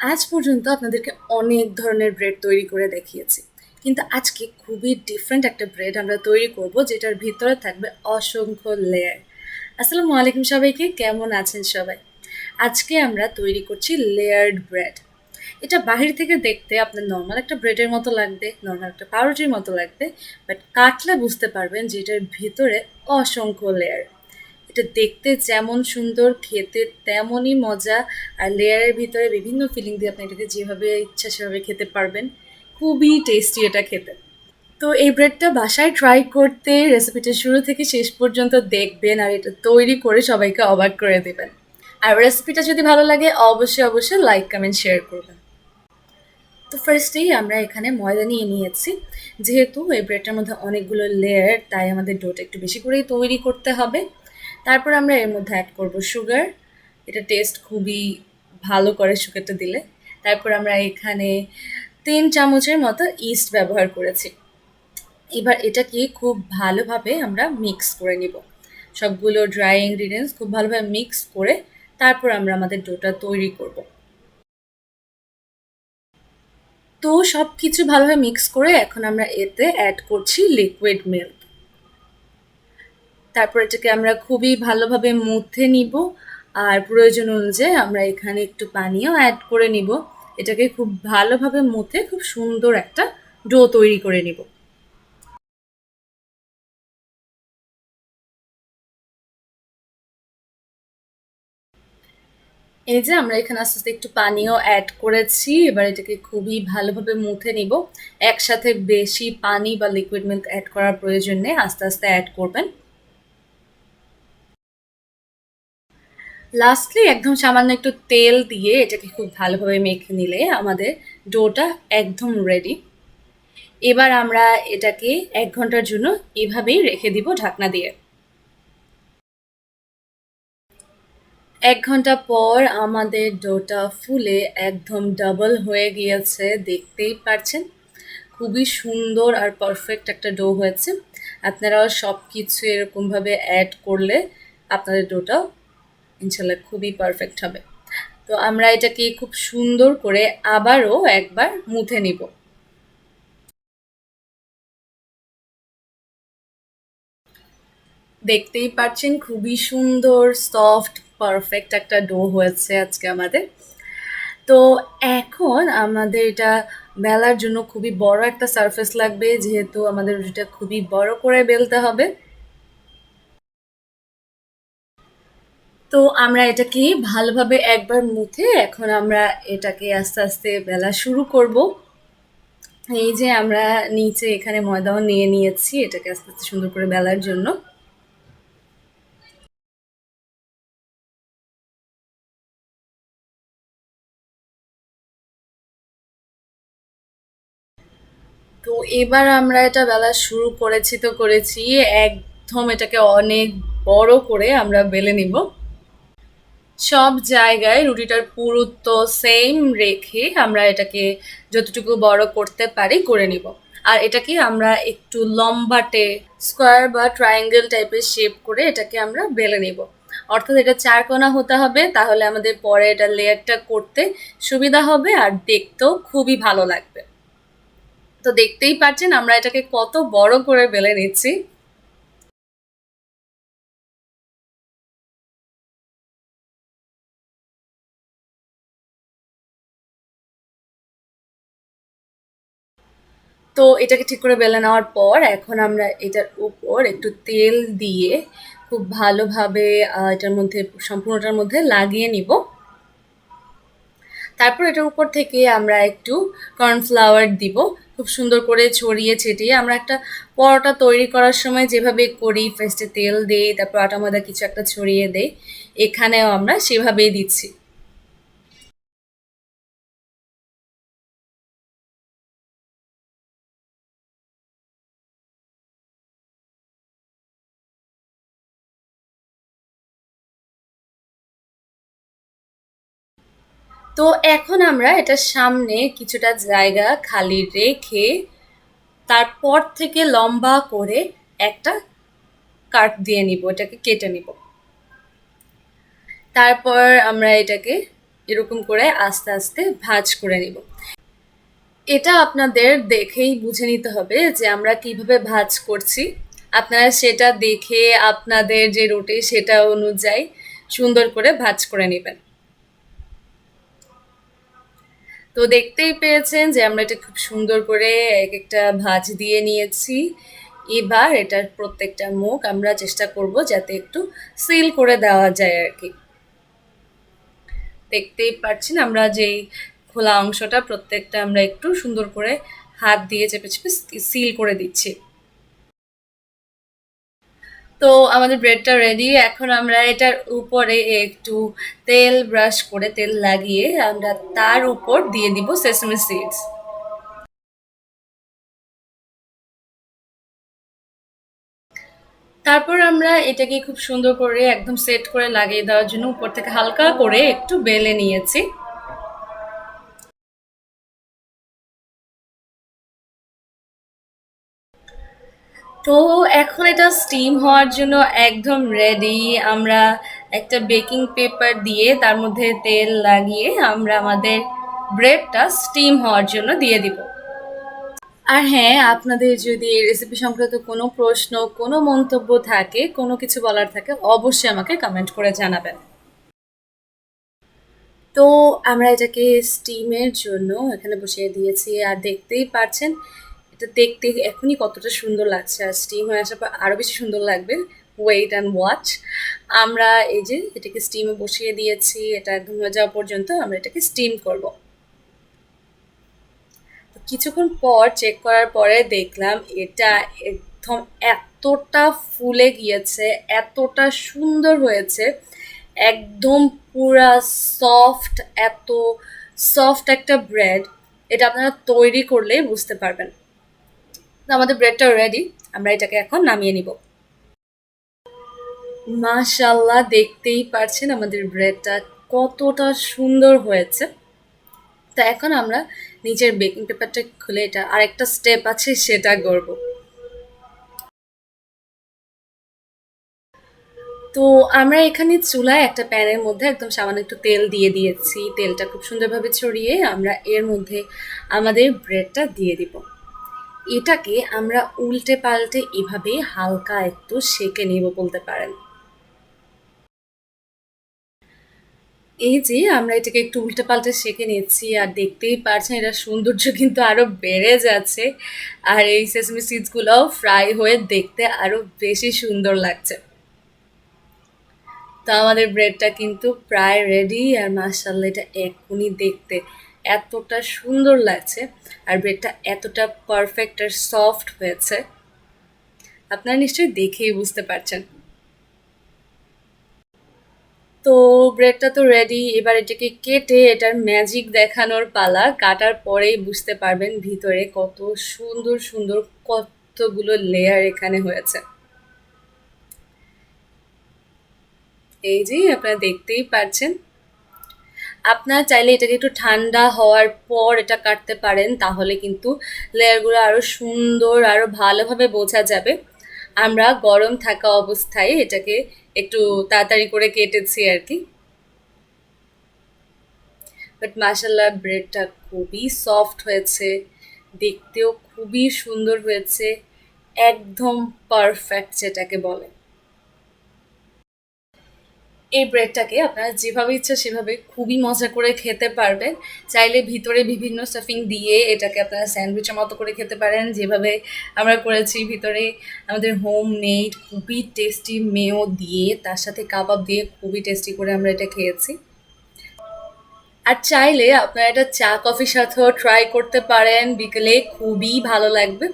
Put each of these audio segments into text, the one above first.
আজ পর্যন্ত আপনাদেরকে অনেক ধরনের ব্রেড তৈরি করে দেখিয়েছি। কিন্তু আজকে খুবই ডিফারেন্ট একটা ব্রেড আমরা তৈরি করব, যেটার ভিতরে থাকবে অসংখ্য লেয়ার আসসালামু আলাইকুম সবাইকে, কেমন আছেন সবাই? আজকে আমরা তৈরি করছি লেয়ার্ড ব্রেড এটা বাহির থেকে দেখতে আপনার নর্মাল একটা ব্রেডের মতো লাগবে নর্মাল একটা পাউরুটির মতো লাগবে বাট কাটলে বুঝতে পারবেন যে এটার ভিতরে অসংখ্য লেয়ার এটা দেখতে যেমন সুন্দর, খেতে তেমনই মজা, আর লেয়ারের ভিতরে বিভিন্ন ফিলিং দিয়ে আপনি এটাকে যেভাবে ইচ্ছা সেভাবে খেতে পারবেন। খুবই টেস্টি এটা খেতে। তো এই ব্রেডটা বাসায় ট্রাই করতে রেসিপিটা শুরু থেকে শেষ পর্যন্ত দেখবেন, আর এটা তৈরি করে সবাইকে অবাক করে দেবেন। আর রেসিপিটা যদি ভালো লাগে, অবশ্যই অবশ্যই লাইক কমেন্ট শেয়ার করবেন। তো ফার্স্টেই আমরা এখানে ময়দা নিয়ে নিয়েছি। যেহেতু এই ব্রেডটার মধ্যে অনেকগুলো লেয়ার তাই আমাদের ডোটা একটু বেশি করেই তৈরি করতে হবে। তারপর আমরা এর মধ্যে অ্যাড করব সুগার এটা টেস্ট খুবই ভালো করে সুগারটা দিলে। তারপর আমরা এখানে তিন চামচের মতো ইস্ট ব্যবহার করেছি। এবার এটাকে খুব ভালোভাবে আমরা মিক্স করে নিব। সবগুলো ড্রাই ইনগ্রিডিয়েন্টস খুব ভালোভাবে মিক্স করে তারপর আমরা আমাদের ডোটা তৈরি করব। তো সব কিছু ভালোভাবে মিক্স করে এখন আমরা এতে অ্যাড করছি লিকুইড মিল্ক তারপর এটাকে আমরা খুবই ভালোভাবে মুথে নিব, আর প্রয়োজন অনুযায়ী আমরা এখানে একটু পানিও অ্যাড করে নিব। এটাকে খুব ভালোভাবে মুথে খুব সুন্দর একটা ডো তৈরি করে নিব। এই যে আমরা এখানে আস্তে আস্তে একটু পানিও অ্যাড করেছি, এবার এটাকে খুবই ভালোভাবে মুথে নিব। একসাথে বেশি পানি বা লিকুইড মিল্ক অ্যাড করার প্রয়োজন নেই, আস্তে আস্তে অ্যাড করবেন। লাস্টলি একদম সামান্য একটু তেল দিয়ে এটাকে খুব ভালোভাবে মেখে নিলে আমাদের ডোটা একদম রেডি এবার আমরা এটাকে এক ঘণ্টার জন্য এভাবেই রেখে দিব ঢাকনা দিয়ে। এক ঘণ্টা পর আমাদের ডোটা ফুলে একদম ডাবল হয়ে গিয়েছে, দেখতেই পারছেন? খুবই সুন্দর আর পারফেক্ট একটা ডো হয়েছে। আপনারাও সব কিছু এরকমভাবে অ্যাড করলে আপনাদের ডোটাও ইনশাল্লাহ খুবই পারফেক্ট হবে। তো আমরা এটাকে খুব সুন্দর করে আবারও একবার মুথে নিব। দেখতেই পাচ্ছেন খুবই সুন্দর সফট পারফেক্ট একটা ডো হয়েছে আজকে আমাদের। তো এখন আমাদের এটা বেলার জন্য খুবই বড় একটা সারফেস লাগবে, যেহেতু আমাদের রুটিটা খুবই বড় করে বেলতে হবে। তো আমরা এটাকে ভালোভাবে একবার মুথে এখন আমরা এটাকে আস্তে আস্তে বেলা শুরু করব। এই যে আমরা নিচে এখানে ময়দাও নিয়ে নিয়েছি এটাকে আস্তে আস্তে সুন্দর করে বেলার জন্য। তো এবার আমরা এটা বেলা শুরু করেছি তো করেছি, একদম এটাকে অনেক বড় করে আমরা বেলে নিব। সব জায়গায় রুটিটার পুরুত্ব সেম রেখে আমরা এটাকে যতটুকু বড় করতে পারি করে নিব। আর এটাকে আমরা একটু লম্বাটে স্কোয়ার বা ট্রায়াঙ্গেল টাইপের শেপ করে এটাকে আমরা বেলে নিব। অর্থাৎ এটা চারকোনা হতে হবে, তাহলে আমাদের পরে এটা লেয়ারটা করতে সুবিধা হবে আর দেখতেও খুবই ভালো লাগবে। তো দেখতেই পাচ্ছেন আমরা এটাকে কত বড় করে বেলে নিচ্ছি। তো এটাকে ঠিক করে বেলে নেওয়ার পর এখন আমরা এটার উপর একটু তেল দিয়ে খুব ভালোভাবে এটার মধ্যে, সম্পূর্ণটার মধ্যে লাগিয়ে নিব। তারপর এটার উপর থেকে আমরা একটু কর্নফ্লাওয়ার দিব। খুব সুন্দর করে ছড়িয়ে ছিটিয়ে আমরা একটা পরোটা তৈরি করার সময় যেভাবে করি ফার্স্টে তেল দিই, তারপর আটা, ময়দা কিছু একটা ছড়িয়ে দেই, এখানেও আমরা সেভাবেই দিচ্ছি। তো এখন আমরা এটার সামনে কিছুটা জায়গা খালি রেখে তারপর থেকে লম্বা করে একটা কাট দিয়ে নিব, এটাকে কেটে নিব। তারপর আমরা এটাকে এরকম করে আস্তে আস্তে ভাজ করে নিব। এটা আপনাদের দেখেই বুঝে নিতে হবে যে আমরা কীভাবে ভাজ করছি। আপনারা সেটা দেখে আপনাদের যে রুটি সেটা অনুযায়ী সুন্দর করে ভাজ করে নেবেন। তো দেখতেই পেয়েছেন যে আমরা এটা খুব সুন্দর করে এক একটা ভাজ দিয়ে নিয়েছি। এবার এটার প্রত্যেকটা মুখ আমরা চেষ্টা করব যাতে একটু সিল করে দেওয়া যায় আর কি। দেখতেই পাচ্ছেন আমরা যেই খোলা অংশটা প্রত্যেকটা আমরা একটু সুন্দর করে হাত দিয়ে চেপে চেপে সিল করে দিচ্ছি। তো আমাদের ব্রেডটা রেডি এখন আমরা এটার উপরে একটু তেল ব্রাশ করে তেল লাগিয়ে আমরা তার উপর দিয়ে দিব সেসমি সিডস তারপর আমরা এটাকে খুব সুন্দর করে একদম সেট করে লাগিয়ে দেওয়ার জন্য উপর থেকে হালকা করে একটু বেলে নিয়েছি। তো এখন এটা স্টিম হওয়ার জন্য একদম রেডি আমরা একটা বেকিং পেপার দিয়ে তার মধ্যে তেল লাগিয়ে আমরা আমাদের ব্রেডটা স্টিম হওয়ার জন্য দিয়ে দিব। আর হ্যাঁ আপনাদের যদি রেসিপি সংক্রান্ত কোনো প্রশ্ন, কোনো মন্তব্য থাকে, কোনো কিছু বলার থাকে, অবশ্যই আমাকে কমেন্ট করে জানাবেন। তো আমরা এটাকে স্টিমের জন্য এখানে বসিয়ে দিয়েছি। আর দেখতেই পাচ্ছেন এটা দেখতে এখনই কতটা সুন্দর লাগছে আর স্টিম হয়ে আসার পর আরও বেশি সুন্দর লাগবে। ওয়েট অ্যান্ড ওয়াচ আমরা এই যে এটাকে স্টিমে বসিয়ে দিয়েছি, এটা একদম হয়ে যাওয়া পর্যন্ত আমরা এটাকে স্টিম করব। কিছুক্ষণ পর চেক করার পরে দেখলাম এটা একদম এতটা ফুলে গিয়েছে, এতটা সুন্দর হয়েছে, একদম পুরা সফট এত সফট একটা ব্রেড এটা আপনারা তৈরি করলেই বুঝতে পারবেন। আমাদের ব্রেডটা রেডি আমরা এটাকে এখন নামিয়ে নিব। মাশাল্লাহ দেখতেই পারছেন আমাদের ব্রেডটা কতটা সুন্দর হয়েছে। তা এখন আমরা নিচের বেকিং পেপারটা খুলে এটা আরেকটা স্টেপ আছে, সেটা করব তো আমরা এখানে চুলায় একটা প্যানের মধ্যে একদম সামান্য একটু তেল দিয়ে দিয়েছি। তেলটা খুব সুন্দরভাবে ছড়িয়ে আমরা এর মধ্যে আমাদের ব্রেডটা দিয়ে দিব। এটাকে আমরা উল্টে পাল্টে এভাবে হালকা একটু সেকে নেব বলতে পারেন। এই যে আমরা এটাকে একটু উল্টে পাল্টে শেখে নিচ্ছি আর দেখতেই পারছেন এটা সৌন্দর্য কিন্তু আরও বেড়ে যাচ্ছে আর এই সেসমি সিডসগুলোও ফ্রাই হয়ে দেখতে আরও বেশি সুন্দর লাগছে। তো আমাদের ব্রেডটা কিন্তু প্রায় রেডি আর মার্শাল্লাহ এটা এখনই দেখতে এতটা সুন্দর লাগছে আর ব্রেডটা এতটা পারফেক্ট আর সফট হয়েছে। আপনারা নিশ্চয়ই দেখেই বুঝতে পারছেন। তো ব্রেডটা তো রেডি এবার এটাকে কেটে এটার ম্যাজিক দেখানোর পালা, কাটার পরেই বুঝতে পারবেন ভিতরে কত সুন্দর সুন্দর কতগুলো লেয়ার এখানে হয়েছে। এই যে আপনারা দেখতেই পারছেন আপনার চাইলে এটাকে একটু ঠান্ডা হওয়ার পর এটা কাটতে পারেন, তাহলে কিন্তু লেয়ারগুলো আরও সুন্দর আরও ভালোভাবে বোঝা যাবে। আমরা গরম থাকা অবস্থায় এটাকে একটু তাড়াতাড়ি করে কেটেছি আর কি বাট মাসাল্লাহ ব্রেডটা খুবই সফট হয়েছে, দেখতেও খুবই সুন্দর হয়েছে, একদম পারফেক্ট যেটাকে বলে। এই ব্রেডটাকে আপনারা যেভাবে ইচ্ছা সেভাবে খুবই মজা করে খেতে পারবেন। চাইলে ভিতরে বিভিন্ন স্টাফিং দিয়ে এটাকে আপনারা স্যান্ডউইচের মতো করে খেতে পারেন। যেভাবে আমরা করেছি, ভিতরে আমাদের হোম মেড খুবই টেস্টি মেও দিয়ে, তার সাথে কাবাব দিয়ে খুবই টেস্টি করে আমরা এটা খেয়েছি। আর চাইলে আপনারা এটা চা কফির সাথেও ট্রাই করতে পারেন। বিকেলে খুবই ভালো লাগবে।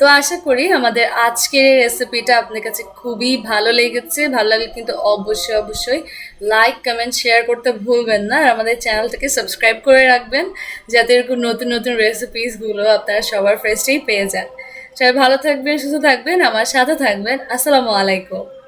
তো আশা করি আমাদের আজকের রেসিপিটা আপনার কাছে খুবই ভালো লেগেছে। ভালো লাগলে কিন্তু অবশ্যই অবশ্যই লাইক কমেন্ট শেয়ার করতে ভুলবেন না। আর আমাদের চ্যানেলটাকে সাবস্ক্রাইব করে রাখবেন যাতে এরকম নতুন নতুন রেসিপিসগুলো আপনারা সবার ফার্স্টেই পেয়ে যান। সবাই ভালো থাকবেন, সুস্থ থাকবেন, আমার সাথে থাকবেন। আসসালামু আলাইকুম।